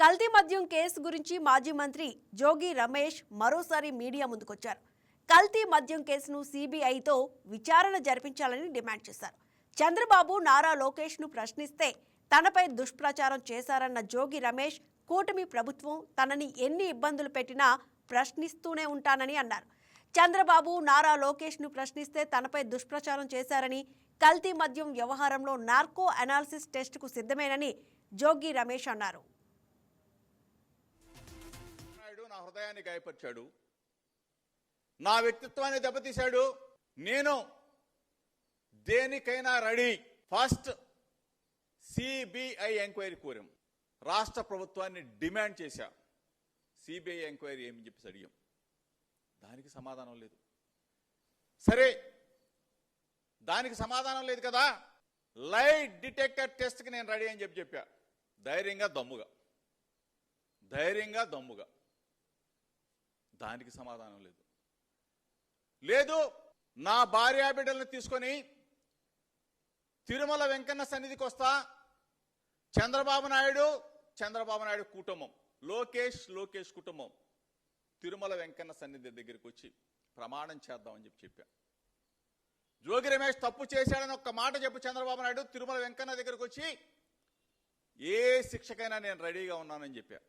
కల్తీ మద్యం కేసు గురించి మాజీ మంత్రి జోగి రమేష్ మరోసారి మీడియా ముందుకొచ్చారు. కల్తీ మద్యం కేసును సీబీఐతో విచారణ జరిపించాలని డిమాండ్ చేశారు. చంద్రబాబు నారా లోకేష్ను ప్రశ్నిస్తే తనపై దుష్ప్రచారం చేశారన్న జోగి రమేష్ కూటమి ప్రభుత్వం తనని ఎన్ని ఇబ్బందులు పెట్టినా ప్రశ్నిస్తూనే ఉంటానని అన్నారు. చంద్రబాబు నారా లోకేష్ను ప్రశ్నిస్తే తనపై దుష్ప్రచారం చేశారని కల్తీ మద్యం వ్యవహారంలో నార్కో అనాలిసిస్ టెస్టుకు సిద్ధమేనని జోగి రమేష్ అన్నారు. హృదయాన్ని గాయపరిచాడు. నా వ్యక్తిత్వాన్ని దెబ్బతీశాడు. నేను దేనికైనా రెడీ. ఫస్ట్ సిబిఐ ఎంక్వైరీ కోరాం. రాష్ట్ర ప్రభుత్వాన్ని డిమాండ్ చేశా. సిబిఐ ఎంక్వైరీ ఏమని చెప్పేసి అడిగాం. దానికి సమాధానం లేదు. సరే దానికి సమాధానం లేదు కదా? లైట్ డిటెక్టర్ టెస్ట్కి నేను రెడీ అని చెప్పి చెప్పా. ధైర్యంగా దమ్ముగా. ధైర్యంగా దమ్ముగా. దానికి సమాధానం లేదు. లేదు నా భార్యా బిడ్డలను తీసుకొని తిరుమల వెంకన్న సన్నిధికి వస్తా. చంద్రబాబు నాయుడు చంద్రబాబు నాయుడు కుటుంబం. లోకేష్ లోకేష్ కుటుంబం. తిరుమల వెంకన్న సన్నిధి దగ్గరికి వచ్చి ప్రమాణం చేద్దామని చెప్పి చెప్పా. జోగి రమేష్ తప్పు చేశాడని ఒక్క మాట చెప్పు చంద్రబాబు నాయుడు తిరుమల వెంకన్న దగ్గరికి వచ్చి ఏ శిక్షకైనా నేను రెడీగా ఉన్నానని చెప్పా.